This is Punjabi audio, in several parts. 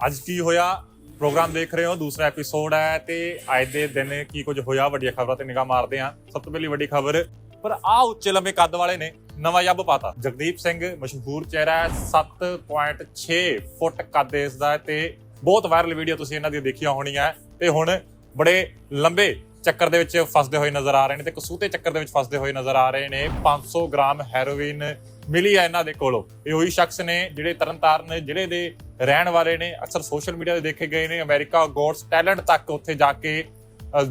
ਅੱਜ ਕੀ ਹੋਇਆ? ਪ੍ਰੋਗਰਾਮ ਦੇਖ ਰਹੇ ਹੋ, ਦੂਸਰਾ ਐਪੀਸੋਡ ਹੈ ਤੇ ਅੱਜ ਦੇ ਦਿਨ ਕੀ ਕੁਝ ਹੋਇਆ? ਵੱਡੀਆਂ ਖਬਰਾਂ ਤੇ ਨਿਗਾਹ ਮਾਰਦੇ ਹਾਂ। ਸਭ ਤੋਂ ਪਹਿਲੀ ਵੱਡੀ ਖਬਰ, ਪਰ ਆ ਉੱਚੇ ਲੰਮੇ ਕੱਦ ਵਾਲੇ ਨੇ, ਨਵਾਂ ਯੱਬ ਪਾਤਾ। ਜਗਦੀਪ ਸਿੰਘ ਮਸ਼ਹੂਰ ਚਿਹਰਾ ਹੈ 7.6 ਫੁੱਟ ਕੱਦ ਇਸ ਦਾ ਤੇ ਬਹੁਤ ਵਾਇਰਲ ਵੀਡੀਓ ਤੁਸੀਂ ਇਹਨਾਂ ਦੀ ਦੇਖੀਆਂ ਹੋਣੀਆਂ ਤੇ ਹੁਣ ਬੜੇ ਲੰਬੇ ਚੱਕਰ ਦੇ ਵਿੱਚ ਫਸਦੇ ਹੋਏ ਨਜ਼ਰ ਆ ਰਹੇ ਨੇ ਤੇ ਕਸੂਤੇ ਚੱਕਰ ਦੇ ਵਿੱਚ ਫਸਦੇ ਹੋਏ ਨਜ਼ਰ ਆ ਰਹੇ ਨੇ। 500 ਗ੍ਰਾਮ ਹੈਰੋਇਨ ਮਿਲੀ ਹੈ ਇਹਨਾਂ ਦੇ ਕੋਲੋਂ। ਇਹ ਉਹੀ ਸ਼ਖਸ ਨੇ ਜਿਹੜੇ ਤਰਨਤਾਰਨ ਜ਼ਿਲ੍ਹੇ ਦੇ ਰਹਿਣ ਵਾਲੇ ਨੇ, ਅਕਸਰ ਸੋਸ਼ਲ ਮੀਡੀਆ ਤੇ ਦੇਖੇ ਗਏ ਨੇ, ਅਮਰੀਕਾ ਗੋਡਸ ਟੈਲੈਂਟ ਤੱਕ ਉੱਥੇ ਜਾ ਕੇ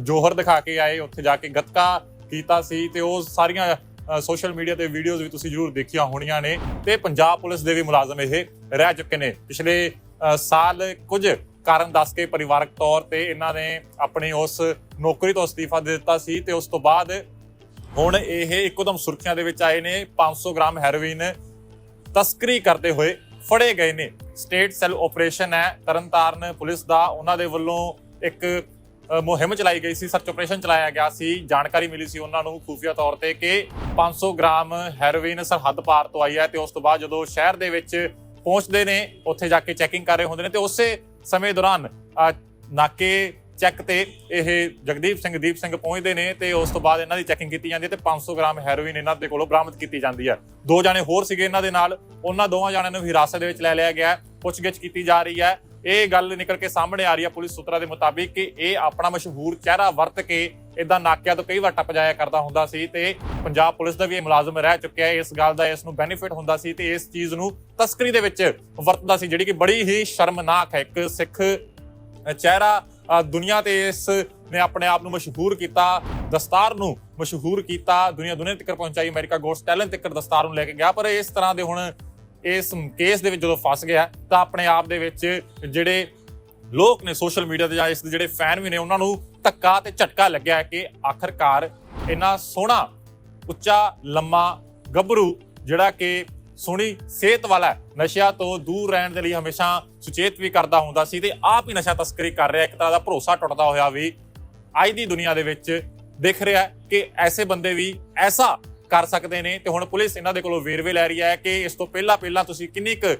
ਜੋਹਰ ਦਿਖਾ ਕੇ ਆਏ, ਉੱਥੇ ਜਾ ਕੇ ਗੱਤਕਾ ਕੀਤਾ ਸੀ ਤੇ ਉਹ ਸਾਰੀਆਂ ਸੋਸ਼ਲ ਮੀਡੀਆ ਤੇ ਵੀਡੀਓਜ਼ ਵੀ ਤੁਸੀਂ ਜ਼ਰੂਰ ਦੇਖੀਆਂ ਹੋਣੀਆਂ ਨੇ ਤੇ ਪੰਜਾਬ ਪੁਲਿਸ ਦੇ ਵੀ ਮੁਲਾਜ਼ਮ ਇਹ ਰਹਿ ਚੁੱਕੇ ਨੇ। ਪਿਛਲੇ ਸਾਲ ਕੁਝ ਕਾਰਨ ਦੱਸ ਕੇ ਪਰਿਵਾਰਕ ਤੌਰ ਤੇ ਇਹਨਾਂ ਨੇ ਆਪਣੀ ਉਸ ਨੌਕਰੀ ਤੋਂ ਅਸਤੀਫਾ ਦੇ ਦਿੱਤਾ ਸੀ ਤੇ ਉਸ ਤੋਂ ਬਾਅਦ ਹੁਣ ਇਹ ਇੱਕੋਦਮ ਸੁਰਖੀਆਂ ਦੇ ਵਿੱਚ ਆਏ ਨੇ 500 ਗ੍ਰਾਮ ਹੈਰੋਇਨ ਤਸਕਰੀ ਕਰਦੇ ਹੋਏ ਫੜੇ ਗਏ ਨੇ। ਸਟੇਟ ਸੈੱਲ ਆਪਰੇਸ਼ਨ ਹੈ, ਤਰਨਤਾਰਨ ਪੁਲਿਸ ਦਾ। ਉਹਨਾਂ ਦੇ ਵੱਲੋਂ ਇੱਕ ਮੁਹਿੰਮ ਚਲਾਈ ਗਈ ਸੀ, ਸਰਚ ਆਪਰੇਸ਼ਨ ਚਲਾਇਆ ਗਿਆ ਸੀ। ਜਾਣਕਾਰੀ ਮਿਲੀ ਸੀ ਉਹਨਾਂ ਨੂੰ ਖੂਫੀਆ ਤੌਰ ਤੇ ਕਿ 500 ਗ੍ਰਾਮ ਹੈਰੋਇਨ ਸਰਹੱਦ ਪਾਰ ਤੋਂ ਆਈ ਹੈ ਤੇ ਉਸ ਤੋਂ ਬਾਅਦ ਜਦੋਂ ਸ਼ਹਿਰ ਦੇ ਵਿੱਚ ਪਹੁੰਚਦੇ ਨੇ, ਉੱਥੇ ਜਾ ਕੇ ਚੈਕਿੰਗ ਕਰ ਰਹੇ ਹੁੰਦੇ ਨੇ ਤੇ ਉਸੇ ਸਮੇਂ ਦੌਰਾਨ ਨਾਕੇ ਚੈੱਕ ਤੇ ਇਹ ਜਗਦੀਪ ਸਿੰਘ, ਦੀਪ ਸਿੰਘ ਪਹੁੰਚਦੇ ਨੇ ਤੇ ਉਸ ਤੋਂ ਬਾਅਦ ਇਹਨਾਂ ਦੀ ਚੈਕਿੰਗ ਕੀਤੀ ਜਾਂਦੀ ਹੈ ਤੇ 500 ਗ੍ਰਾਮ ਹੈਰੋਇਨ ਇਹਨਾਂ ਦੇ ਕੋਲੋਂ ਬਰਾਮਦ ਕੀਤੀ ਜਾਂਦੀ ਹੈ। ਦੋ ਜਾਣੇ ਹੋਰ ਸੀਗੇ ਇਹਨਾਂ ਦੇ ਨਾਲ, ਉਹਨਾਂ ਦੋਵਾਂ ਜਾਣਿਆਂ ਨੂੰ ਹਿਰਾਸਤ ਦੇ ਵਿੱਚ ਲੈ ਲਿਆ ਗਿਆ ਪੁੱਛਗਿੱਛ ਕੀਤੀ ਜਾ ਰਹੀ ਹੈ। ਇਹ ਗੱਲ ਨਿਕਲ ਕੇ ਸਾਹਮਣੇ ਆ ਰਹੀ ਹੈ ਪੁਲਿਸ ਸੂਤਰਾਂ ਦੇ ਮੁਤਾਬਿਕ ਕਿ ਇਹ ਆਪਣਾ ਮਸ਼ਹੂਰ ਚਿਹਰਾ ਵਰਤ ਕੇ ਇਦਾਂ ਨਾਕਿਆਂ ਤੋਂ ਕਈ ਵਾਰ ਟੱਪ ਜਾਇਆ ਕਰਦਾ ਹੁੰਦਾ ਸੀ ਤੇ ਪੰਜਾਬ ਪੁਲਿਸ ਦਾ ਵੀ ਇਹ ਮੁਲਾਜ਼ਮ ਰਹਿ ਚੁੱਕਿਆ ਹੈ। ਇਸ ਗੱਲ ਦਾ ਇਸ ਨੂੰ ਬੈਨੀਫਿਟ ਹੁੰਦਾ ਸੀ ਤੇ ਇਸ ਚੀਜ਼ ਨੂੰ ਤਸਕਰੀ ਦੇ ਵਿੱਚ ਵਰਤਦਾ ਸੀ, ਜਿਹੜੀ ਕਿ ਬੜੀ ਹੀ ਸ਼ਰਮਨਾਕ ਹੈ। ਇੱਕ ਸਿੱਖ ਚਿਹਰਾ ਦੁਨੀਆ ਤੇ ਇਸ ਨੇ ਆਪਣੇ ਆਪ ਨੂੰ ਮਸ਼ਹੂਰ ਕੀਤਾ, ਦਸਤਾਰ ਨੂੰ ਮਸ਼ਹੂਰ ਕੀਤਾ, ਦੁਨੀਆ ਦੁਨੀਆ ਤੱਕ ਪਹੁੰਚਾਈ, ਅਮਰੀਕਾ ਗੋਡਸ ਟੈਲੈਂਟ ਤੱਕ ਦਸਤਾਰ ਨੂੰ ਲੈ ਕੇ ਗਿਆ। ਪਰ ਇਸ ਤਰ੍ਹਾਂ ਦੇ ਹੁਣ ਇਸ ਕੇਸ ਦੇ ਵਿੱਚ ਜਦੋਂ ਫਸ ਗਿਆ, ਤਾਂ ਆਪਣੇ ਆਪ ਦੇ ਵਿੱਚ ਜਿਹੜੇ ਲੋਕ ਨੇ ਸੋਸ਼ਲ ਮੀਡੀਆ ਤੇ ਜਾਂ ਇਸ ਦੇ ਜਿਹੜੇ ਫੈਨ ਵੀ ਨੇ, ਉਹਨਾਂ ਨੂੰ ਧੱਕਾ ਤੇ ਝਟਕਾ ਲੱਗਿਆ ਕਿ ਆਖਰਕਾਰ ਇੰਨਾ ਸੋਹਣਾ, ਉੱਚਾ, ਲੰਮਾ ਗੱਭਰੂ ਜਿਹੜਾ ਕਿ ਸੁਣੀ ਸਿਹਤ ਵਾਲਾ ਨਸ਼ਿਆਂ ਤੋਂ ਦੂਰ ਰਹਿਣ ਦੇ ਲਈ ਹਮੇਸ਼ਾ ਸੁਚੇਤ ਵੀ ਕਰਦਾ ਹੁੰਦਾ ਸੀ ਤੇ ਆਪ ਹੀ ਨਸ਼ਾ ਤਸਕਰੀ ਕਰ ਰਿਹਾ ਇੱਕ ਤਰ੍ਹਾਂ ਦਾ ਭਰੋਸਾ ਟੁੱਟਦਾ ਹੋਇਆ ਵੀ ਅੱਜ ਦੀ ਦੁਨੀਆ ਦੇ ਵਿੱਚ ਦਿਖ ਰਿਹਾ ਕਿ ਐਸੇ ਬੰਦੇ ਵੀ ਐਸਾ ਕਰ ਸਕਦੇ ਨੇ ਤੇ ਹੁਣ ਪੁਲਿਸ ਇਹਨਾਂ ਦੇ ਕੋਲੋਂ ਵੇਰਵੇ ਲੈ ਰਹੀ ਹੈ ਕਿ ਇਸ ਤੋਂ ਪਹਿਲਾਂ ਪਹਿਲਾਂ ਤੁਸੀਂ ਕਿੰਨੀ ਕੁ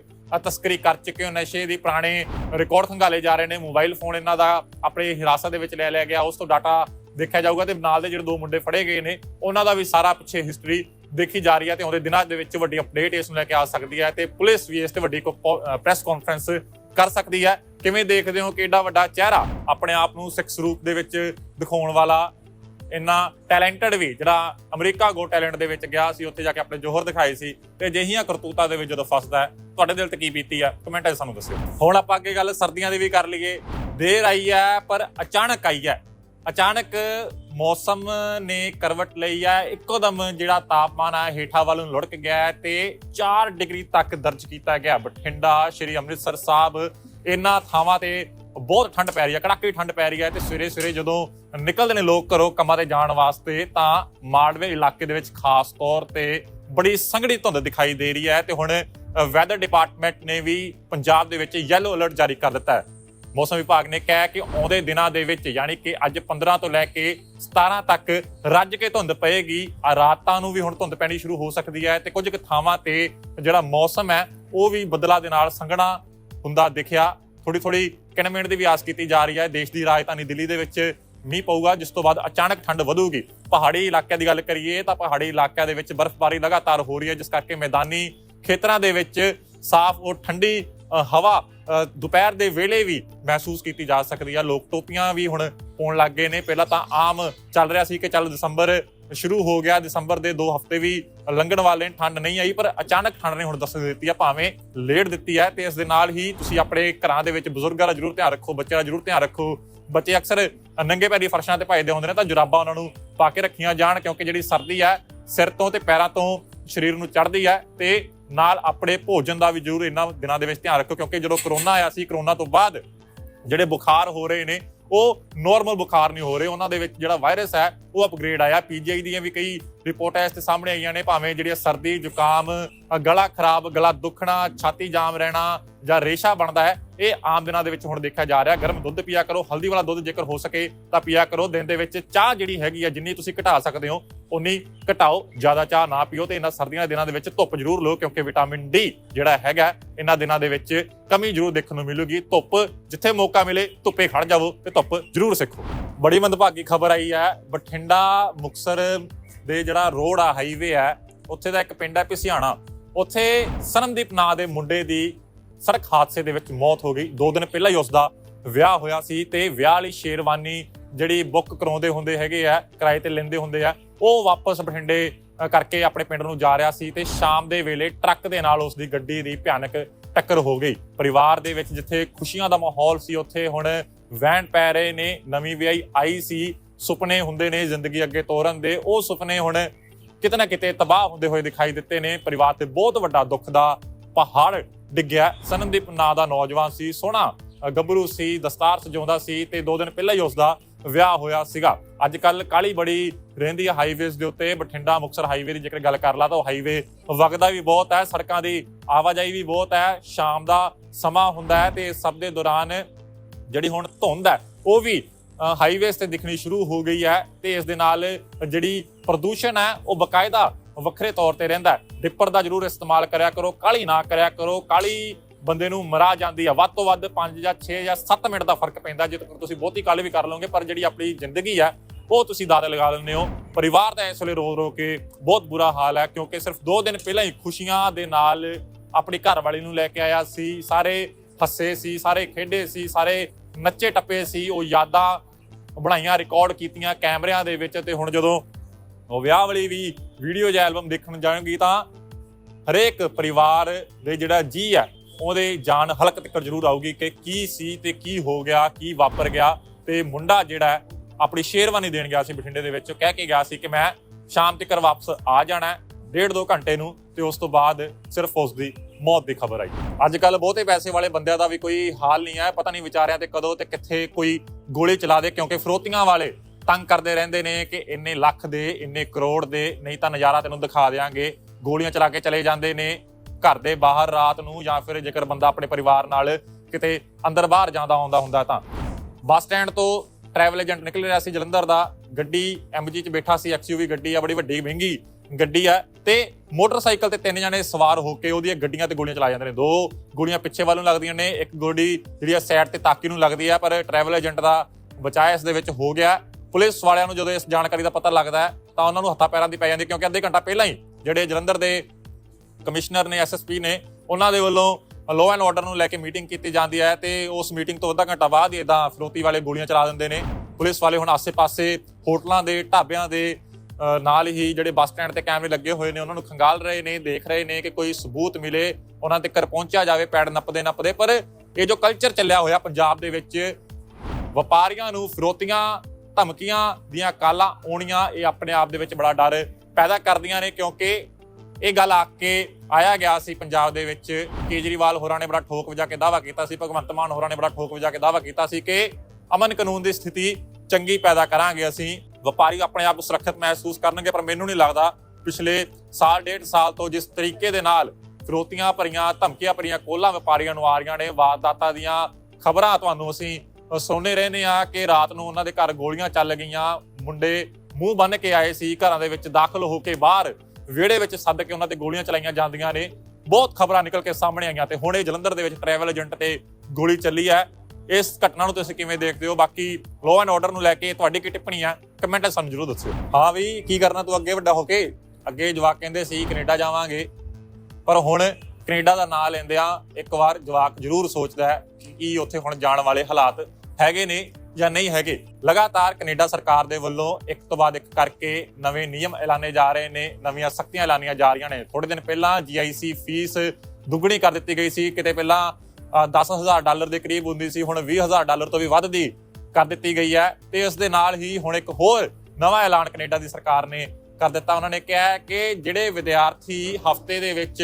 ਤਸਕਰੀ ਕਰ ਚੁੱਕੇ ਹੋ? ਨਸ਼ੇ ਦੀ ਪੁਰਾਣੇ ਰਿਕਾਰਡ ਖੰਗਾਲੇ ਜਾ ਰਹੇ ਨੇ। ਮੋਬਾਈਲ ਫੋਨ ਇਹਨਾਂ ਦਾ ਆਪਣੇ ਹਿਰਾਸਤ ਦੇ ਵਿੱਚ ਲੈ ਲਿਆ ਗਿਆ। ਉਸ ਤੋਂ ਡਾਟਾ ਦੇਖਿਆ ਜਾਊਗਾ ਤੇ ਨਾਲ ਦੇ ਜਿਹੜੇ ਦੋ ਮੁੰਡੇ ਫੜੇ ਗਏ ਨੇ, ਉਹਨਾਂ ਦਾ ਵੀ ਸਾਰਾ ਪਿੱਛੇ ਹਿਸਟਰੀ ਦੇਖੀ ਜਾ ਰਹੀ ਹੈ ਤੇ ਆਉਂਦੇ ਦਿਨਾਂ ਦੇ ਵਿੱਚ ਵੱਡੀ ਅਪਡੇਟ ਇਸ ਨੂੰ ਲੈ ਕੇ ਆ ਸਕਦੀ ਹੈ ਤੇ ਪੁਲਿਸ ਵੀ ਇਸ ਤੇ ਵੱਡੀ ਪ੍ਰੈਸ ਕਾਨਫਰੰਸ ਕਰ ਸਕਦੀ ਹੈ। ਕਿਵੇਂ ਦੇਖਦੇ ਹੋ ਕਿ ਏਡਾ ਵੱਡਾ ਚਿਹਰਾ ਆਪਣੇ ਆਪ ਨੂੰ ਸਿੱਖ ਸਰੂਪ ਦੇ ਵਿੱਚ ਦਿਖਾਉਣ ਵਾਲਾ ਇੰਨਾ ਟੈਲੈਂਟਡ ਵੀ, ਜਿਹੜਾ ਅਮਰੀਕਾ ਗੋ ਟੈਲੈਂਟ ਦੇ ਵਿੱਚ ਗਿਆ ਸੀ, ਉੱਥੇ ਜਾ ਕੇ ਆਪਣੇ ਜੋਹਰ ਦਿਖਾਏ ਸੀ ਤੇ ਅਜਿਹੀਆਂ ਕਰਤੂਤਾਂ ਦੇ ਵਿੱਚ ਜਦੋਂ ਫਸਦਾ ਹੈ, ਤੁਹਾਡੇ ਦਿਲ ਤੇ ਕੀ ਬੀਤੀ ਆ ਕਮੈਂਟਾਂ 'ਚ ਸਾਨੂੰ ਦੱਸਿਓ। ਹੁਣ ਆਪਾਂ ਅੱਗੇ ਗੱਲ ਸਰਦੀਆਂ ਦੀ ਵੀ ਕਰ ਲਈਏ। ਦੇਰ ਆਈ ਹੈ, ਪਰ ਅਚਾਨਕ ਆਈ ਹੈ। ਅਚਾਨਕ ਮੌਸਮ ਨੇ ਕਰਵਟ ਲਈ ਹੈ। ਇੱਕੋ ਦਮ ਜਿਹੜਾ ਤਾਪਮਾਨ ਆ ਹੇਠਾਂ ਵੱਲ ਨੂੰ ਲੁੜਕ ਗਿਆ ਹੈ ਤੇ 4 ਡਿਗਰੀ ਤੱਕ ਦਰਜ ਕੀਤਾ ਗਿਆ ਬਠਿੰਡਾ, ਸ਼੍ਰੀ ਅੰਮ੍ਰਿਤਸਰ ਸਾਹਿਬ, ਇਹਨਾਂ ਥਾਵਾਂ ਤੇ ਬਹੁਤ ਠੰਡ ਪੈ ਰਹੀ ਹੈ, ਕੜਾਕੇ ਠੰਡ ਪੈ ਰਹੀ ਹੈ ਤੇ ਸਵੇਰੇ ਸਵੇਰੇ ਜਦੋਂ ਨਿਕਲਦੇ ਨੇ ਲੋਕ ਘਰੋਂ ਕੰਮਾਂ ਤੇ ਜਾਣ ਵਾਸਤੇ, ਤਾਂ ਮਾਲਵੇ ਇਲਾਕੇ ਦੇ ਵਿੱਚ ਖਾਸ ਤੌਰ ਤੇ ਬੜੀ ਸੰਘਣੀ ਧੁੰਦ ਦਿਖਾਈ ਦੇ ਰਹੀ ਹੈ ਤੇ ਹੁਣ ਵੈਦਰ ਡਿਪਾਰਟਮੈਂਟ ਨੇ ਵੀ ਪੰਜਾਬ ਦੇ ਵਿੱਚ ਯੈਲੋ ਅਲਰਟ ਜਾਰੀ ਕਰ ਦਿੱਤਾ ਹੈ। ਮੌਸਮ ਵਿਭਾਗ ਨੇ ਕਿਹਾ ਕਿ ਆਉਂਦੇ ਦਿਨਾਂ ਦੇ ਵਿੱਚ ਯਾਨੀ ਕਿ ਅੱਜ 15 ਤੋਂ ਲੈ ਕੇ 17 ਤੱਕ ਰੱਜ ਕੇ ਧੁੰਦ ਪਏਗੀ। ਆ ਰਾਤਾਂ ਨੂੰ ਵੀ ਹੁਣ ਧੁੰਦ ਪੈਣੀ ਸ਼ੁਰੂ ਹੋ ਸਕਦੀ ਹੈ ਤੇ ਕੁਝ ਕੁ ਥਾਵਾਂ ਤੇ ਜਿਹੜਾ ਮੌਸਮ ਹੈ, ਉਹ ਵੀ ਬਦਲਾ ਦੇ ਨਾਲ ਸੰਘਣਾ ਹੁੰਦਾ ਦਿਖਿਆ। ਥੋੜੀ ਥੋੜੀ ਕਿਣਮਿੰਟ ਦੀ ਵੀ ਆਸ ਕੀਤੀ ਜਾ ਰਹੀ ਹੈ। ਦੇਸ਼ ਦੀ ਰਾਜਧਾਨੀ ਦਿੱਲੀ ਦੇ ਵਿੱਚ ਮੀਂਹ ਪਊਗਾ, ਜਿਸ ਤੋਂ ਬਾਅਦ ਅਚਾਨਕ ਠੰਡ ਵਧੂਗੀ। ਪਹਾੜੀ ਇਲਾਕਿਆਂ ਦੀ ਗੱਲ ਕਰੀਏ ਤਾਂ ਪਹਾੜੀ ਇਲਾਕਿਆਂ ਦੇ ਵਿੱਚ ਬਰਫ਼ਬਾਰੀ ਲਗਾਤਾਰ ਹੋ ਰਹੀ ਹੈ, ਜਿਸ ਕਰਕੇ ਮੈਦਾਨੀ ਖੇਤਰਾਂ ਦੇ ਵਿੱਚ ਸਾਫ਼ ਔਰ ਠੰਡੀ ਹਵਾ ਦੁਪਹਿਰ ਦੇ ਵੇਲੇ ਵੀ ਮਹਿਸੂਸ ਕੀਤੀ ਜਾ ਸਕਦੀ ਹੈ ਲੋਕ ਟੋਪੀਆਂ ਵੀ ਹੁਣ ਪਾਉਣ ਲੱਗ ਗਏ ਨੇ। ਪਹਿਲਾਂ ਤਾਂ ਆਮ ਚੱਲ ਰਿਹਾ ਸੀ ਕਿ ਚੱਲ ਦਸੰਬਰ ਸ਼ੁਰੂ ਹੋ ਗਿਆ। ਦਸੰਬਰ ਦੇ 2 ਹਫ਼ਤੇ ਵੀ ਲੰਘਣ ਵਾਲੇ ਨੇ, ਠੰਡ ਨਹੀਂ ਆਈ ਪਰ ਅਚਾਨਕ ਠੰਡ ਨੇ ਹੁਣ ਦੱਸ ਦਿੱਤੀ ਹੈ ਭਾਵੇਂ ਲੇਟ ਦਿੱਤੀ ਹੈ ਤੇ ਇਸ ਦੇ ਨਾਲ ਹੀ ਤੁਸੀਂ ਆਪਣੇ ਘਰਾਂ ਦੇ ਵਿੱਚ ਬਜ਼ੁਰਗਾਂ ਦਾ ਜ਼ਰੂਰ ਧਿਆਨ ਰੱਖੋ ਬੱਚਿਆਂ ਦਾ ਜ਼ਰੂਰ ਧਿਆਨ ਰੱਖੋ। ਬੱਚੇ ਅਕਸਰ ਨੰਗੇ ਪੈਰੀ ਫਰਸ਼ਾਂ ਤੇ ਭੱਜਦੇ ਹੁੰਦੇ ਨੇ ਤਾਂ ਜੁਰਾਬਾਂ ਉਹਨਾਂ ਨੂੰ ਪਾ ਕੇ ਰੱਖੀਆਂ ਜਾਣ ਕਿਉਂਕਿ ਜਿਹੜੀ ਸਰਦੀ ਹੈ ਸਿਰ ਤੋਂ ਤੇ ਪੈਰਾਂ ਤੋਂ ਸਰੀਰ ਨੂੰ ਚੜ੍ਹਦੀ ਹੈ ਤੇ ਨਾਲ ਆਪਣੇ ਭੋਜਨ ਦਾ ਵੀ ਜ਼ਰੂਰ ਇਹਨਾਂ ਦਿਨਾਂ ਦੇ ਵਿੱਚ ਧਿਆਨ ਰੱਖੋ, ਕਿਉਂਕਿ ਜਦੋਂ ਕਰੋਨਾ ਆਇਆ ਸੀ, ਕਰੋਨਾ ਤੋਂ ਬਾਅਦ ਜਿਹੜੇ ਬੁਖਾਰ ਹੋ ਰਹੇ ਨੇ, ਉਹ ਨਾਰਮਲ ਬੁਖਾਰ ਨਹੀਂ ਹੋ ਰਹੇ। ਉਹਨਾਂ ਦੇ ਵਿੱਚ ਜਿਹੜਾ ਵਾਇਰਸ ਹੈ, ਉਹ ਅਪਗ੍ਰੇਡ ਆਇਆ। ਪੀਜੀਆਈ ਦੀਆਂ ਵੀ ਕਈ ਰਿਪੋਰਟਾਂ ਇਸ ਤੇ ਸਾਹਮਣੇ ਆਈਆਂ ਨੇ, ਭਾਵੇਂ ਜਿਹੜੀਆਂ ਸਰਦੀ, ਜ਼ੁਕਾਮ, ਗਲਾ ਖਰਾਬ, ਗਲਾ ਦੁਖਣਾ, ਛਾਤੀ ਜਾਮ ਰਹਿਣਾ ਜਾਂ ਰੇਸ਼ਾ ਬਣਦਾ ਹੈ, ਇਹ ਆਮ ਦਿਨਾਂ ਦੇ ਵਿੱਚ ਹੁਣ ਦੇਖਿਆ ਜਾ ਰਿਹਾ। ਗਰਮ ਦੁੱਧ ਪੀਆ ਕਰੋ, ਹਲਦੀ ਵਾਲਾ ਦੁੱਧ ਜੇਕਰ ਹੋ ਸਕੇ ਤਾਂ ਪੀਆ ਕਰੋ। ਦਿਨ ਦੇ ਵਿੱਚ ਚਾਹ ਜਿਹੜੀ ਹੈਗੀ ਆ ਜਿੰਨੀ ਤੁਸੀਂ ਘਟਾ ਸਕਦੇ ਹੋ ਉਨੀ ਘਟਾਓ, ਜ਼ਿਆਦਾ ਚਾਹ ਨਾ ਪੀਓ ਤੇ ਇਹਨਾਂ ਸਰਦੀਆਂ ਦੇ ਦਿਨਾਂ ਦੇ ਵਿੱਚ ਧੁੱਪ ਜ਼ਰੂਰ ਲਓ, ਕਿਉਂਕਿ ਵਿਟਾਮਿਨ ਡੀ ਜਿਹੜਾ ਹੈਗਾ, ਇਹਨਾਂ ਦਿਨਾਂ ਦੇ ਵਿੱਚ ਕਮੀ ਜ਼ਰੂਰ ਦੇਖਣ ਨੂੰ ਮਿਲੂਗੀ। ਧੁੱਪ ਜਿੱਥੇ ਮੌਕਾ ਮਿਲੇ, ਧੁੱਪੇ ਖੜ ਜਾਵੋ ਤੇ ਧੁੱਪ ਜ਼ਰੂਰ ਸਿੱਖੋ। ਬੜੀ ਮੰਦਭਾਗੀ ਖਬਰ ਆਈ ਹੈ, ਬਠਿੰਡਾ ਮੁਕਸਰ ਦੇ ਜਿਹੜਾ ਰੋਡ ਆ ਹਾਈਵੇ ਹੈ ਉੱਥੇ ਦਾ ਇੱਕ ਪਿੰਡ ਹੈ ਪਿਸਿਆਣਾ। ਉੱਥੇ ਸਨਮਦੀਪ ਨਾਂ ਦੇ ਮੁੰਡੇ ਦੀ ਸੜਕ ਹਾਦਸੇ ਦੇ ਵਿੱਚ ਮੌਤ ਹੋ ਗਈ। ਦੋ ਦਿਨ ਪਹਿਲਾਂ ਹੀ ਉਸ ਦਾ ਵਿਆਹ ਹੋਇਆ ਸੀ ਤੇ ਵਿਆਹ ਲਈ ਸ਼ੇਰਵਾਨੀ ਜਿਹੜੀ ਬੁੱਕ ਕਰਾਉਂਦੇ ਹੁੰਦੇ ਹੈਗੇ ਆ, ਕਿਰਾਏ ਤੇ ਲੈਂਦੇ ਹੁੰਦੇ ਆ, ਉਹ ਵਾਪਸ ਬਠਿੰਡੇ ਕਰਕੇ ਆਪਣੇ ਪਿੰਡ ਨੂੰ ਜਾ ਰਿਹਾ ਸੀ ਤੇ ਸ਼ਾਮ ਦੇ ਵੇਲੇ ਟਰੱਕ ਦੇ ਨਾਲ ਉਸ ਦੀ ਗੱਡੀ ਦੀ ਭਿਆਨਕ ਟੱਕਰ ਹੋ ਗਈ। ਪਰਿਵਾਰ ਦੇ ਵਿੱਚ ਜਿੱਥੇ ਖੁਸ਼ੀਆਂ ਦਾ ਮਾਹੌਲ ਸੀ, ਉੱਥੇ ਹੁਣ ਵੈਨ ਪੈ ਰਹੇ ਨੇ, ਨਵੀਂ ਵਿਆਹੀ ਆਈ ਸੀ ਸੁਪਨੇ ਹੁੰਦੇ ਨੇ ਜ਼ਿੰਦਗੀ ਅੱਗੇ ਤੋਰਨ ਦੇ। ਉਹ ਸੁਪਨੇ ਹੁਣ ਕਿਤੇ ਨਾ ਕਿਤੇ ਤਬਾਹ ਹੁੰਦੇ ਹੋਏ ਦਿਖਾਈ ਦਿੱਤੇ ਨੇ। ਪਰਿਵਾਰ ਤੇ ਬਹੁਤ ਵੱਡਾ ਦੁੱਖ ਦਾ ਪਹਾੜ ਡਿੱਗਿਆ। ਸਨਮਦੀਪ ਨਾਂ ਦਾ ਨੌਜਵਾਨ ਸੀ, ਸੋਹਣਾ ਗੱਭਰੂ ਸੀ, ਦਸਤਾਰ ਸਜਾਉਂਦਾ ਸੀ ਤੇ ਦੋ ਦਿਨ ਪਹਿਲਾਂ ਹੀ ਉਸ ਦਾ ਵਿਆਹ ਹੋਇਆ ਸੀਗਾ। ਅੱਜ ਕੱਲ ਕਾਲੀ ਬੜੀ ਰਹਿੰਦੀ ਹੈ ਹਾਈਵੇਜ਼ ਦੇ ਉੱਤੇ, ਬਠਿੰਡਾ ਮੁਕਸਰ ਹਾਈਵੇ ਦੀ ਜੇਕਰ ਗੱਲ ਕਰ ਲਾ ਤਾਂ ਉਹ ਹਾਈਵੇ ਵਗਦਾ ਵੀ ਬਹੁਤ ਹੈ, ਸੜਕਾਂ ਦੀ ਆਵਾਜਾਈ ਵੀ ਬਹੁਤ ਹੈ, ਸ਼ਾਮ ਦਾ ਸਮਾਂ ਹੁੰਦਾ ਹੈ ਤੇ ਸਭ ਦੇ ਦੌਰਾਨ ਜਿਹੜੀ ਹੁਣ ਧੁੰਦ ਹੈ, ਉਹ ਵੀ ਹਾਈਵੇਜ਼ ਤੇ ਦਿਖਣੀ ਸ਼ੁਰੂ ਹੋ ਗਈ ਹੈ ਤੇ ਇਸ ਦੇ ਨਾਲ ਜਿਹੜੀ ਪ੍ਰਦੂਸ਼ਣ ਹੈ, ਉਹ ਬਕਾਇਦਾ ਵੱਖਰੇ ਤੌਰ ਤੇ ਰਹਿੰਦਾ ਡਿੱਪਰ ਦਾ ਜ਼ਰੂਰ ਇਸਤੇਮਾਲ ਕਰਿਆ ਕਰੋ ਕਾਲੀ ਨਾ ਕਰਿਆ ਕਰੋ ਕਾਲੀ ਬੰਦੇ ਨੂੰ ਮਰਾ ਜਾਂਦੀ ਆ ਵੱਧ ਤੋਂ ਵੱਧ 5 ਜਾਂ 6 ਜਾਂ 7 ਮਿੰਟ ਦਾ ਫ਼ਰਕ ਪੈਂਦਾ ਜੇ ਤੁਸੀਂ ਬਹੁਤੀ ਕਾਲੀ ਵੀ ਕਰ ਲਓਗੇ, ਪਰ ਜਿਹੜੀ ਆਪਣੀ ਜ਼ਿੰਦਗੀ ਹੈ, ਉਹ ਤੁਸੀਂ ਦਾਦੇ ਲਗਾ ਲੈਂਦੇ ਹੋ। ਪਰਿਵਾਰ ਦਾ ਇਸ ਵੇਲੇ ਰੋ ਰੋ ਕੇ ਬਹੁਤ ਬੁਰਾ ਹਾਲ ਹੈ, ਕਿਉਂਕਿ ਸਿਰਫ 2 ਦਿਨ ਪਹਿਲਾਂ ਹੀ ਖੁਸ਼ੀਆਂ ਦੇ ਨਾਲ ਆਪਣੀ ਘਰ ਵਾਲੀ ਨੂੰ ਲੈ ਕੇ ਆਇਆ ਸੀ। ਸਾਰੇ ਹੱਸੇ ਸੀ, ਸਾਰੇ ਖੇਡੇ ਸੀ, ਸਾਰੇ ਨੱਚੇ ਟੱਪੇ ਸੀ। ਉਹ ਯਾਦਾਂ ਬਣਾਈਆਂ ਰਿਕਾਰਡ ਕੀਤੀਆਂ ਕੈਮਰਿਆਂ ਦੇ ਵਿੱਚ ਤੇ ਹੁਣ ਜਦੋਂ ਉਹ ਵਿਆਹ ਵਾਲੀ ਵੀ ਵੀਡੀਓ ਜਾਂ ਐਲਬਮ ਦੇਖਣ ਜਾਣਗੀ ਤਾਂ ਹਰੇਕ ਪਰਿਵਾਰ ਦੇ ਜਿਹੜਾ ਜੀ ਹੈ, ਉਹਦੇ ਜਾਨ ਹਲਕ ਤੱਕ ਜ਼ਰੂਰ ਆਊਗੀ ਕਿ ਕੀ ਸੀ ਤੇ ਕੀ ਹੋ ਗਿਆ, ਕੀ ਵਾਪਰ ਗਿਆ ਤੇ ਮੁੰਡਾ ਜਿਹੜਾ ਆਪਣੀ ਸ਼ੇਰਵਾਨੀ ਦੇਣ ਗਿਆ ਸੀ ਬਠਿੰਡੇ ਦੇ ਵਿੱਚ, ਕਹਿ ਕੇ ਗਿਆ ਸੀ ਕਿ ਮੈਂ ਸ਼ਾਮ ਤੱਕ ਵਾਪਸ ਆ ਜਾਣਾ ਹੈ, ਡੇਢ ਦੋ ਘੰਟੇ ਨੂੰ ਤੇ ਉਸ ਤੋਂ ਬਾਅਦ ਸਿਰਫ ਉਸ ਦੀ ਮੌਤ ਦੀ ਖਬਰ ਆਈ। ਅੱਜ ਕੱਲ ਬਹੁਤੇ ਪੈਸੇ ਵਾਲੇ ਬੰਦਿਆਂ ਦਾ ਵੀ ਕੋਈ ਹਾਲ ਨਹੀਂ ਹੈ, ਪਤਾ ਨਹੀਂ ਵਿਚਾਰਿਆਂ ਤੇ ਕਦੋਂ ਤੇ ਕਿੱਥੇ ਕੋਈ ਗੋਲੀ ਚਲਾ ਦੇ, ਕਿਉਂਕਿ ਫਰੋਤੀਆਂ ਵਾਲੇ ਤੰਗ ਕਰਦੇ ਰਹਿੰਦੇ ਨੇ ਕਿ ਇੰਨੇ ਲੱਖ ਦੇ, ਇੰਨੇ ਕਰੋੜ ਦੇ, ਨਹੀਂ ਤਾਂ ਨਜ਼ਾਰਾ ਤੈਨੂੰ ਦਿਖਾ ਦੇਾਂਗੇ ਗੋਲੀਆਂ ਚਲਾ ਕੇ ਚਲੇ ਜਾਂਦੇ ਨੇ ਘਰ ਦੇ ਬਾਹਰ ਰਾਤ ਨੂੰ ਜਾਂ ਫਿਰ ਜੇਕਰ ਬੰਦਾ ਆਪਣੇ ਪਰਿਵਾਰ ਨਾਲ ਕਿਤੇ ਅੰਦਰ ਬਾਹਰ ਜਾਂਦਾ ਆਉਂਦਾ ਹੁੰਦਾ ਤਾਂ। ਬੱਸ ਸਟੈਂਡ ਤੋਂ ਟਰੈਵਲ ਏਜੰਟ ਨਿਕਲ ਰਿਹਾ ਸੀ ਜਲੰਧਰ ਦਾ। ਗੱਡੀ ਐਮਜੀ 'ਚ ਬੈਠਾ ਸੀ ਐਕਸਯੂਵੀ ਗੱਡੀ ਆ, ਬੜੀ ਵੱਡੀ, ਮਹਿੰਗੀ। ਗੱਡੀ ਹੈ ਤੇ ਮੋਟਰਸਾਈਕਲ ਤੇ ਤਿੰਨ ਜਣੇ ਸਵਾਰ ਹੋ ਕੇ ਉਹਦੀਆਂ ਗੱਡੀਆਂ ਤੇ ਗੋਲੀਆਂ ਚਲਾ ਜਾਂਦੇ ਨੇ। ਦੋ ਗੋਲੀਆਂ ਪਿੱਛੇ ਵੱਲ ਨੂੰ ਲੱਗਦੀਆਂ ਨੇ, ਇੱਕ ਗੋਲੀ ਜਿਹੜੀ ਆ ਸਾਈਡ ਤੇ ਤਾਕੀ ਨੂੰ ਲੱਗਦੀ ਆ, ਪਰ ਟਰੈਵਲ ਏਜੰਟ ਦਾ ਬਚਾਅ ਇਸ ਦੇ ਵਿੱਚ ਹੋ ਗਿਆ। ਪੁਲਿਸ ਵਾਲਿਆਂ ਨੂੰ ਜਦੋਂ ਇਸ ਜਾਣਕਾਰੀ ਦਾ ਪਤਾ ਲੱਗਦਾ ਤਾਂ ਉਹਨਾਂ ਨੂੰ ਹੱਥਾਂ ਪੈਰਾਂ ਦੀ ਪੈ ਜਾਂਦੀ ਕਿਉਂਕਿ ਅੱਧੇ ਘੰਟਾ ਪਹਿਲਾਂ ਹੀ ਜਿਹੜੇ ਜਲੰਧਰ ਦੇ ਕਮਿਸ਼ਨਰ ਨੇ ਐਸਐਸਪੀ ਨੇ, ਉਹਨਾਂ ਦੇ ਵੱਲੋਂ ਲਾਅ ਐਂਡ ਆਰਡਰ ਨੂੰ ਲੈ ਕੇ ਮੀਟਿੰਗ ਕੀਤੀ ਜਾਂਦੀ ਹੈ ਤੇ ਉਸ ਮੀਟਿੰਗ ਤੋਂ ਅੱਧਾ ਘੰਟਾ ਬਾਅਦ ਹੀ ਇਦਾਂ ਫਰੋਤੀ ਵਾਲੇ ਗੋਲੀਆਂ ਚਲਾ ਦਿੰਦੇ ਨੇ। ਪੁਲਿਸ ਵਾਲੇ ਹੁਣ ਆਸੇ-ਪਾਸੇ ਹੋਟਲਾਂ ਦੇ, ਢਾਬਿਆਂ ਦੇ ਨਾਲ ਹੀ ਜਿਹੜੇ ਬੱਸ ਸਟੈਂਡ ਤੇ ਕੈਮਰੇ ਲੱਗੇ ਹੋਏ ਨੇ, ਉਹਨਾਂ ਨੂੰ ਖੰਗਾਲ ਰਹੇ ਨੇ, ਦੇਖ ਰਹੇ ਨੇ ਕਿ ਕੋਈ ਸਬੂਤ ਮਿਲੇ, ਉਹਨਾਂ ਤੇ ਕਰ ਪਹੁੰਚਿਆ ਜਾਵੇ, ਪੈੜ ਨੱਪਦੇ ਨੱਪਦੇ। ਪਰ ਇਹ ਜੋ ਕਲਚਰ ਚੱਲਿਆ ਹੋਇਆ ਪੰਜਾਬ ਦੇ ਵਿੱਚ, ਵਪਾਰੀਆਂ ਨੂੰ ਫਿਰੋਤੀਆਂ, ਧਮਕੀਆਂ ਦੀਆਂ ਕਾਲਾਂ ਆਉਣੀਆਂ, ਇਹ ਆਪਣੇ ਆਪ ਦੇ ਵਿੱਚ ਬੜਾ ਡਰ ਪੈਦਾ ਕਰਦੀਆਂ ਨੇ, ਕਿਉਂਕਿ ਇਹ ਗੱਲ ਆ ਕੇ ਆਇਆ ਗਿਆ ਸੀ ਪੰਜਾਬ ਦੇ ਵਿੱਚ, ਕੇਜਰੀਵਾਲ ਹੋਰਾਂ ਨੇ ਬੜਾ ਠੋਕ ਵਜਾ ਕੇ ਦਾਅਵਾ ਕੀਤਾ ਸੀ, ਭਗਵੰਤ ਮਾਨ ਹੋਰਾਂ ਨੇ ਬੜਾ ਠੋਕ ਵਜਾ ਕੇ ਦਾਅਵਾ ਕੀਤਾ ਸੀ ਕਿ ਅਮਨ ਕਾਨੂੰਨ ਦੀ ਸਥਿਤੀ ਚੰਗੀ ਪੈਦਾ ਕਰਾਂਗੇ ਅਸੀਂ। ਵਪਾਰੀ ਆਪਣੇ ਆਪ ਨੂੰ ਸੁਰੱਖਿਅਤ ਮਹਿਸੂਸ ਕਰਨਗੇ ਪਰ ਮੈਨੂੰ ਨਹੀਂ ਲੱਗਦਾ ਪਿਛਲੇ ਸਾਲ ਡੇਢ ਸਾਲ ਤੋਂ ਜਿਸ ਤਰੀਕੇ ਦੇ ਨਾਲ ਫਿਰੋਤੀਆਂ ਭਰੀਆਂ ਧਮਕੀਆਂ ਭਰੀਆਂ ਕੋਲਾਂ ਵਪਾਰੀਆਂ ਨੂੰ ਆ ਰਹੀਆਂ ਨੇ ਵਾਰਦਾਤਾਂ ਦੀਆਂ ਖਬਰਾਂ ਤੁਹਾਨੂੰ ਅਸੀਂ ਅ, ਸੁਣਨੇ ਰਹਿੰਦੇ ਆ ਕਿ ਰਾਤ ਨੂੰ ਉਹਨਾਂ ਦੇ ਘਰ ਗੋਲੀਆਂ ਚੱਲ ਗਈਆਂ ਮੁੰਡੇ ਮੂੰਹ ਬੰਨ ਕੇ ਆਏ ਸੀ ਘਰਾਂ ਦੇ ਵਿੱਚ ਦਾਖਲ ਹੋ ਕੇ ਬਾਹਰ ਵਿਹੜੇ ਵਿੱਚ ਸੱਦ ਕੇ ਉਹਨਾਂ ਤੇ ਗੋਲੀਆਂ ਚਲਾਈਆਂ ਜਾਂਦੀਆਂ ਨੇ। ਬਹੁਤ ਖਬਰਾਂ ਨਿਕਲ ਕੇ ਸਾਹਮਣੇ ਆਈਆਂ ਤੇ ਹੁਣ ਇਹ ਜਲੰਧਰ ਦੇ ਵਿੱਚ ਟਰੈਵਲ ਏਜੰਟ ਤੇ ਗੋਲੀ ਚੱਲੀ ਹੈ। ਇਸ ਘਟਨਾ ਨੂੰ ਤੁਸੀਂ ਕਿਵੇਂ ਦੇਖਦੇ ਹੋ? ਬਾਕੀ ਲਾਅ ਐਂਡ ਆਰਡਰ ਨੂੰ ਲੈ ਕੇ ਤੁਹਾਡੀ ਕੀ ਟਿੱਪਣੀ ਆ? ਕਮੈਂਟ ਸਾਨੂੰ ਜਰੂਰ ਦੱਸਿਓ। ਹਾਂ ਵੀ ਕੀ ਕਰਨਾ ਤੂੰ ਅੱਗੇ ਵੱਡਾ ਹੋ ਕੇ? ਅੱਗੇ ਜਵਾਕ ਕਹਿੰਦੇ ਸੀ, ਕੈਨੇਡਾ ਜਾਵਾਂਗੇ। ਪਰ ਹੁਣ ਕੈਨੇਡਾ ਦਾ ਨਾਂ ਲੈਂਦਿਆਂ ਇੱਕ ਵਾਰ ਜਵਾਕ ਜ਼ਰੂਰ ਸੋਚਦਾ ਹੈ ਕਿ ਕੀ ਉੱਥੇ ਹੁਣ ਜਾਣ ਵਾਲੇ ਹਾਲਾਤ ਹੈਗੇ ਨੇ ਜਾਂ ਨਹੀਂ ਹੈਗੇ। ਲਗਾਤਾਰ ਕੈਨੇਡਾ ਸਰਕਾਰ ਦੇ ਵੱਲੋਂ ਇੱਕ ਤੋਂ ਬਾਅਦ ਇੱਕ ਕਰਕੇ ਨਵੇਂ ਨਿਯਮ ਐਲਾਨੇ ਜਾ ਰਹੇ ਨੇ, ਨਵੀਆਂ ਸਖਤੀਆਂ ਐਲਾਨੀਆਂ ਜਾ ਰਹੀਆਂ ਨੇ। ਥੋੜੇ ਦਿਨ ਪਹਿਲਾਂ ਜੀਆਈਸੀ ਫੀਸ ਦੁੱਗਣੀ ਕਰ ਦਿੱਤੀ ਗਈ ਸੀ। ਕਿਤੇ ਪਹਿਲਾਂ 10000 ਡਾਲਰ ਦੇ ਕਰੀਬ ਹੁੰਦੀ ਸੀ, ਹੁਣ 20000 ਡਾਲਰ ਤੋਂ ਵੀ ਵੱਧ ਦੀ ਕਰ ਦਿੱਤੀ ਗਈ ਹੈ ਤੇ ਇਸ ਦੇ ਨਾਲ ਹੀ ਹੁਣ ਇੱਕ ਹੋਰ ਨਵਾਂ ਐਲਾਨ ਕੈਨੇਡਾ ਦੀ ਸਰਕਾਰ ਨੇ ਕਰ ਦਿੱਤਾ। ਉਹਨਾਂ ਨੇ ਕਿਹਾ ਕਿ ਜਿਹੜੇ ਵਿਦਿਆਰਥੀ ਹਫ਼ਤੇ ਦੇ ਵਿੱਚ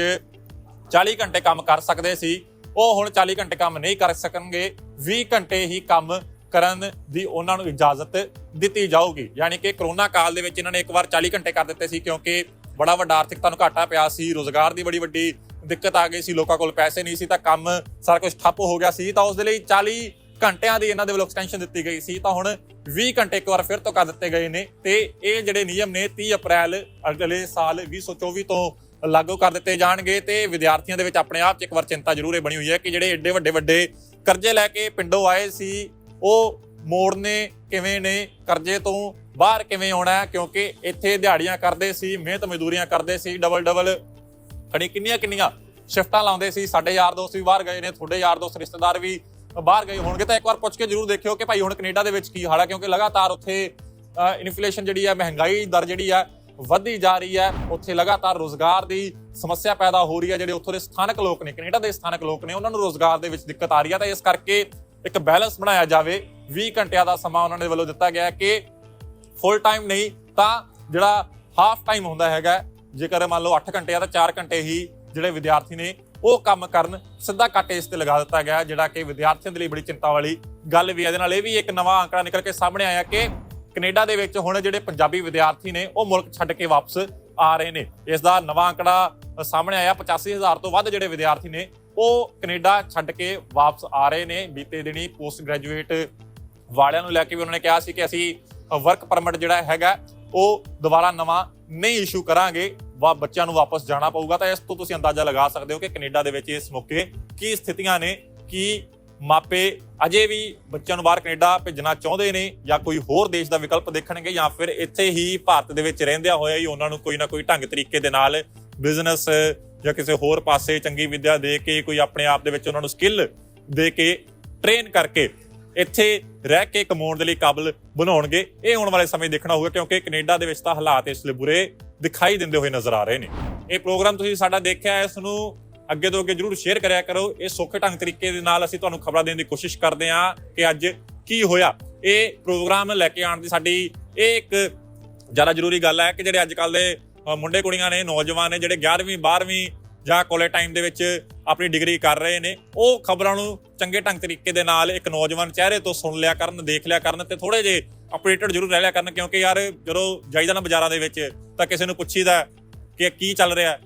40 ਘੰਟੇ ਕੰਮ ਕਰ ਸਕਦੇ ਸੀ, ਉਹ ਹੁਣ 40 ਘੰਟੇ ਕੰਮ ਨਹੀਂ ਕਰ ਸਕਣਗੇ 20 ਘੰਟੇ ਹੀ ਕੰਮ ਕਰਨ ਦੀ ਉਹਨਾਂ ਨੂੰ ਇਜਾਜ਼ਤ ਦਿੱਤੀ ਜਾਊਗੀ। ਯਾਨੀ ਕਿ ਕਰੋਨਾ ਕਾਲ ਦੇ ਵਿੱਚ ਇਹਨਾਂ ਨੇ ਇੱਕ ਵਾਰ 40 ਘੰਟੇ ਕਰ ਦਿੱਤੇ ਸੀ, ਕਿਉਂਕਿ ਬੜਾ ਵੱਡਾ ਆਰਥਿਕਤਾ ਨੂੰ ਘਾਟਾ ਪਿਆ ਸੀ, ਰੋਜ਼ਗਾਰ ਦੀ ਬੜੀ ਵੱਡੀ ਦਿੱਕਤ ਆ ਗਈ ਸੀ, ਲੋਕਾਂ ਕੋਲ ਪੈਸੇ ਨਹੀਂ ਸੀ, ਤਾਂ ਕੰਮ ਸਾਰਾ ਕੁਝ ਠੱਪ ਹੋ ਗਿਆ ਸੀ, ਤਾਂ ਉਸ ਦੇ ਲਈ 40 ਘੰਟਿਆਂ ਦੀ ਇਹਨਾਂ ਦੇ ਵੱਲੋਂ ਐਕਸਟੈਂਸ਼ਨ ਦਿੱਤੀ ਗਈ ਸੀ, ਤਾਂ ਹੁਣ 20 ਘੰਟੇ ਇੱਕ ਵਾਰ ਫਿਰ ਤੋਂ ਕਰ ਦਿੱਤੇ ਗਏ ਨੇ, ਤੇ ਇਹ ਜਿਹੜੇ ਨਿਯਮ ਨੇ 30 ਅਪ੍ਰੈਲ ਅਗਲੇ ਸਾਲ 2024 ਤੋਂ ਲਾਗੂ ਕਰ ਦਿੱਤੇ ਜਾਣਗੇ, ਤੇ ਵਿਦਿਆਰਥੀਆਂ ਦੇ ਵਿੱਚ ਆਪਣੇ ਆਪ 'ਚ ਇੱਕ ਵਾਰ ਚਿੰਤਾ ਜ਼ਰੂਰ ਇਹ ਬਣੀ ਹੋਈ ਹੈ ਕਿ ਜਿਹੜੇ ਏਡੇ ਵੱਡੇ ਵੱਡੇ ਕਰਜ਼ੇ ਲੈ ਕੇ ਪਿੰਡੋਂ ਆਏ ਸੀ, ਉਹ ਮੋੜਨੇ ਕਿਵੇਂ ਨੇ, ਕਰਜ਼ੇ ਤੋਂ ਬਾਹਰ ਕਿਵੇਂ ਆਉਣਾ, ਕਿਉਂਕਿ ਇੱਥੇ ਦਿਹਾੜੀਆਂ ਕਰਦੇ ਸੀ, ਮਿਹਨਤ ਮਜ਼ਦੂਰੀਆਂ ਕਰਦੇ ਸੀ ਡਬਲ ਡਬਲ ਖੜੀ ਕਿੰਨੀਆਂ ਕਿੰਨੀਆਂ ਸ਼ਿਫਟਾਂ ਲਾਉਂਦੇ ਸੀ, ਸਾਡੇ ਯਾਰ ਦੋਸਤ ਵੀ ਬਾਹਰ ਗਏ ਨੇ, ਤੁਹਾਡੇ ਯਾਰ ਦੋਸਤ ਰਿਸ਼ਤੇਦਾਰ ਵੀ ਬਾਹਰ ਗਏ ਹੋਣਗੇ, ਤਾਂ ਇੱਕ ਵਾਰ ਪੁੱਛ ਕੇ ਜ਼ਰੂਰ ਦੇਖਿਓ ਕਿ ਭਾਈ ਹੁਣ ਕੈਨੇਡਾ ਦੇ ਵਿੱਚ ਕੀ ਹਾਲ ਹੈ ਕਿਉਂਕਿ ਲਗਾਤਾਰ ਉੱਥੇ ਇਨਫਲੇਸ਼ਨ ਜਿਹੜੀ ਹੈ ਮਹਿੰਗਾਈ ਦਰ ਜਿਹੜੀ ਹੈ ਵੱਧਦੀ ਜਾ ਰਹੀ ਹੈ ਉੱਥੇ ਲਗਾਤਾਰ ਰੋਜ਼ਗਾਰ ਦੀ ਸਮੱਸਿਆ ਪੈਦਾ ਹੋ ਰਹੀ ਹੈ ਜਿਹੜੇ ਉੱਥੋਂ ਦੇ ਸਥਾਨਕ ਲੋਕ ਨੇ, ਕੈਨੇਡਾ ਦੇ ਸਥਾਨਕ ਲੋਕ ਨੇ, ਉਹਨਾਂ ਨੂੰ ਰੋਜ਼ਗਾਰ ਦੇ ਵਿੱਚ ਦਿੱਕਤ ਆ ਰਹੀ ਹੈ ਤਾਂ ਇਸ ਕਰਕੇ ਇੱਕ ਬੈਲੈਂਸ ਬਣਾਇਆ ਜਾਵੇ 20 ਘੰਟਿਆਂ ਦਾ ਸਮਾਂ ਉਹਨਾਂ ਦੇ ਵੱਲੋਂ ਦਿੱਤਾ ਗਿਆ ਕਿ ਫੁੱਲ ਟਾਈਮ ਨਹੀਂ, ਤਾਂ ਜਿਹੜਾ ਹਾਫ ਟਾਈਮ ਹੁੰਦਾ ਹੈਗਾ ਜੇਕਰ ਮੰਨ ਲਓ 8 ਘੰਟੇ ਆ ਤਾਂ 4 ਘੰਟੇ ਹੀ ਜਿਹੜੇ ਵਿਦਿਆਰਥੀ ਨੇ ਉਹ ਕੰਮ ਕਰਨ ਸਿੱਧਾ ਕੱਟ ਇਸ ਤੇ ਲਗਾ ਦਿੱਤਾ ਗਿਆ, ਜਿਹੜਾ ਕਿ ਵਿਦਿਆਰਥੀਆਂ ਦੇ ਲਈ ਬੜੀ ਚਿੰਤਾ ਵਾਲੀ ਗੱਲ ਵੀ ਹੈ। ਇਹਦੇ ਨਾਲ ਇਹ ਵੀ ਇੱਕ ਨਵਾਂ ਅੰਕੜਾ ਨਿਕਲ ਕੇ ਸਾਹਮਣੇ ਆਇਆ ਕਿ ਕੈਨੇਡਾ ਦੇ ਵਿੱਚ ਹੁਣ ਜਿਹੜੇ ਪੰਜਾਬੀ ਵਿਦਿਆਰਥੀ ਨੇ ਉਹ ਮੁਲਕ ਛੱਡ ਕੇ ਵਾਪਸ ਆ ਰਹੇ ਨੇ। ਇਸ ਦਾ ਨਵਾਂ ਅੰਕੜਾ ਸਾਹਮਣੇ ਆਇਆ 85000 ਤੋਂ ਵੱਧ ਜਿਹੜੇ ਵਿਦਿਆਰਥੀ ਨੇ ਉਹ ਕੈਨੇਡਾ ਛੱਡ ਕੇ ਵਾਪਸ ਆ ਰਹੇ ਨੇ। ਬੀਤੇ ਦਿਨੀ ਪੋਸਟ ਗ੍ਰੈਜੂਏਟ ਵਾਲਿਆਂ ਨੂੰ ਲੈ ਕੇ ਵੀ ਉਹਨਾਂ ਨੇ ਕਿਹਾ ਸੀ ਕਿ ਅਸੀਂ ਵਰਕ ਪਰਮਿਟ ਜਿਹੜਾ ਹੈਗਾ, ਉਹ ਦੁਬਾਰਾ ਨਵਾਂ ਨਹੀਂ ਇਸ਼ੂ ਕਰਾਂਗੇ, ਵਾ ਬੱਚਿਆਂ ਨੂੰ ਵਾਪਸ ਜਾਣਾ ਪਊਗਾ, ਤਾਂ ਇਸ ਤੋਂ ਤੁਸੀਂ ਅੰਦਾਜ਼ਾ ਲਗਾ ਸਕਦੇ ਹੋ ਕਿ ਕੈਨੇਡਾ ਦੇ ਵਿੱਚ ਇਸ ਮੌਕੇ ਕੀ ਸਥਿਤੀਆਂ ਨੇ, ਕੀ ਮਾਪੇ ਅਜੇ ਵੀ ਬੱਚਿਆਂ ਨੂੰ ਬਾਹਰ ਕੈਨੇਡਾ ਭੇਜਣਾ ਚਾਹੁੰਦੇ ਨੇ ਜਾਂ ਕੋਈ ਹੋਰ ਦੇਸ਼ ਦਾ ਵਿਕਲਪ ਦੇਖਣਗੇ ਜਾਂ ਫਿਰ ਇੱਥੇ ਹੀ ਭਾਰਤ ਦੇ ਵਿੱਚ ਰਹਿੰਦਿਆਂ ਹੋਇਆ ਹੀ ਉਹਨਾਂ ਨੂੰ ਕੋਈ ਨਾ ਕੋਈ ਢੰਗ ਤਰੀਕੇ ਦੇ ਨਾਲ ਬਿਜ਼ਨਸ ਜਾਂ ਕਿਸੇ ਹੋਰ ਪਾਸੇ ਚੰਗੀ ਵਿੱਦਿਆ ਦੇ ਕੇ, ਕੋਈ ਆਪਣੇ ਆਪ ਦੇ ਵਿੱਚ ਉਹਨਾਂ ਨੂੰ ਸਕਿੱਲ ਦੇ ਕੇ ਟ੍ਰੇਨ ਕਰਕੇ ਇੱਥੇ ਰਹਿ ਕੇ ਕਮਾਉਣ ਦੇ ਲਈ ਕਾਬਲ ਬਣਾਉਣਗੇ। ਇਹ ਆਉਣ ਵਾਲੇ ਸਮੇਂ ਦੇਖਣਾ ਹੋਊਗਾ ਕਿਉਂਕਿ ਕੈਨੇਡਾ ਦੇ ਵਿੱਚ ਤਾਂ ਹਾਲਾਤ ਇਸ ਲਈ ਬੁਰੇ ਦਿਖਾਈ ਦਿੰਦੇ ਹੋਏ ਨਜ਼ਰ ਆ ਰਹੇ ਨੇ। ਇਹ ਪ੍ਰੋਗਰਾਮ ਤੁਸੀਂ ਸਾਡਾ ਦੇਖਿਆ, ਇਸ ਨੂੰ ਅੱਗੇ ਤੋਂ ਅੱਗੇ ਜਰੂਰ ਸ਼ੇਅਰ ਕਰਿਆ ਕਰੋ। ਇਹ ਸੌਖੇ ਢੰਗ ਤਰੀਕੇ ਦੇ ਨਾਲ ਅਸੀਂ ਤੁਹਾਨੂੰ ਖਬਰਾਂ ਦੇਣ ਦੀ ਕੋਸ਼ਿਸ਼ ਕਰਦੇ ਹਾਂ ਕਿ ਅੱਜ ਕੀ ਹੋਇਆ। ਇਹ ਪ੍ਰੋਗਰਾਮ ਲੈ ਕੇ ਆਉਣ ਦੀ ਸਾਡੀ ਇਹ ਇੱਕ ਜ਼ਿਆਦਾ ਜ਼ਰੂਰੀ ਗੱਲ ਹੈ ਕਿ ਜਿਹੜੇ ਅੱਜ ਕੱਲ ਦੇ ਮੁੰਡੇ ਕੁੜੀਆਂ ਨੇ, ਨੌਜਵਾਨ ਨੇ, ਜਿਹੜੇ 11ਵੀਂ 12ਵੀਂ ਜਾਂ ਕਾਲਜ ਟਾਈਮ ਦੇ ਵਿੱਚ ਆਪਣੀ ਡਿਗਰੀ ਕਰ ਰਹੇ ਨੇ, ਉਹ ਖਬਰਾਂ ਨੂੰ ਚੰਗੇ ਢੰਗ ਤਰੀਕੇ ਦੇ ਨਾਲ ਇੱਕ ਨੌਜਵਾਨ ਚਿਹਰੇ ਤੋਂ ਸੁਣ ਲਿਆ ਕਰਨ, ਦੇਖ ਲਿਆ ਕਰਨ ਤੇ ਥੋੜੇ ਜੇ ਅਪਡੇਟਡ ਜ਼ਰੂਰ ਰਹਿ ਲਿਆ ਕਰਨ, ਕਿਉਂਕਿ ਯਾਰ ਜਦੋਂ ਜਾਈਦਾ ਨਾ ਬਾਜ਼ਾਰਾਂ ਦੇ ਵਿੱਚ ਤਾਂ ਕਿਸੇ ਨੂੰ ਪੁੱਛੀਦਾ ਕਿ ਕੀ ਚੱਲ ਰਿਹਾ,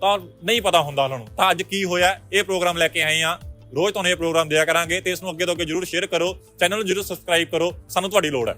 ਤਾਂ ਨਹੀਂ ਪਤਾ ਹੁੰਦਾ ਉਹਨਾਂ ਨੂੰ। ਤਾਂ ਅੱਜ ਕੀ ਹੋਇਆ, ਇਹ ਪ੍ਰੋਗਰਾਮ ਲੈ ਕੇ ਆਏ ਆ ਰੋਜ਼ ਤੁਹਾਨੂੰ ਇਹ ਪ੍ਰੋਗਰਾਮ ਦਿਆ ਕਰਾਂਗੇ ਤੇ ਇਸ ਨੂੰ ਅੱਗੇ ਤੋਂ ਅੱਗੇ ਜਰੂਰ ਸ਼ੇਅਰ ਕਰੋ ਚੈਨਲ ਨੂੰ ਜਰੂਰ ਸਬਸਕ੍ਰਾਈਬ ਕਰੋ, ਸਾਨੂੰ ਤੁਹਾਡੀ ਲੋੜ ਹੈ।